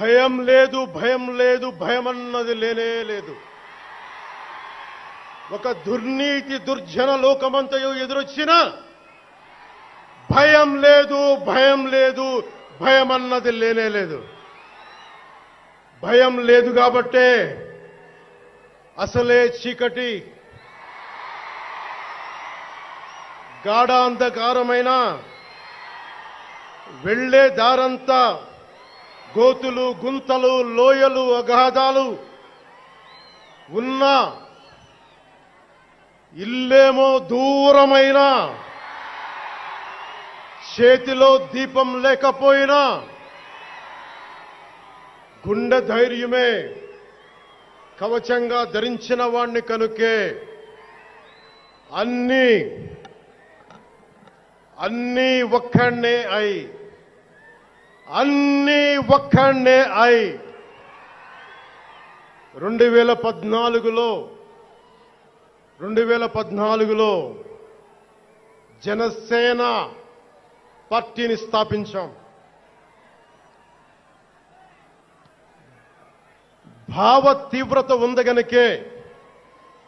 భయం లేదు భయం లేదు భయం అన్నది లేనే లేదు. ఒక దుర్నీతి దుర్జన లోకమంతయు ఎదురొచ్చిన భయం లేదు భయం లేదు భయం అన్నది లేనే లేదు. భయం లేదు కాబట్టే అసలే చీకటి. గాఢాంధకారమైన వెళ్ళే దారంతా గోతులు గుంతలు లోయలు అగాధాలు ఉన్నా ఇల్లేమో దూరమైన చేతిలో దీపం లేకపోయినా గుండె ధైర్యమే కవచంగా ధరించిన వాణ్ణి కనుకే అన్నీ అన్నీ ఒక్కడే అయి అన్నీ ఒక్కడే అయి రెండు వేల పద్నాలుగులో రెండు వేల పద్నాలుగులో జనసేన పార్టీని స్థాపించాం. భావ తీవ్రత ఉంది గనుకే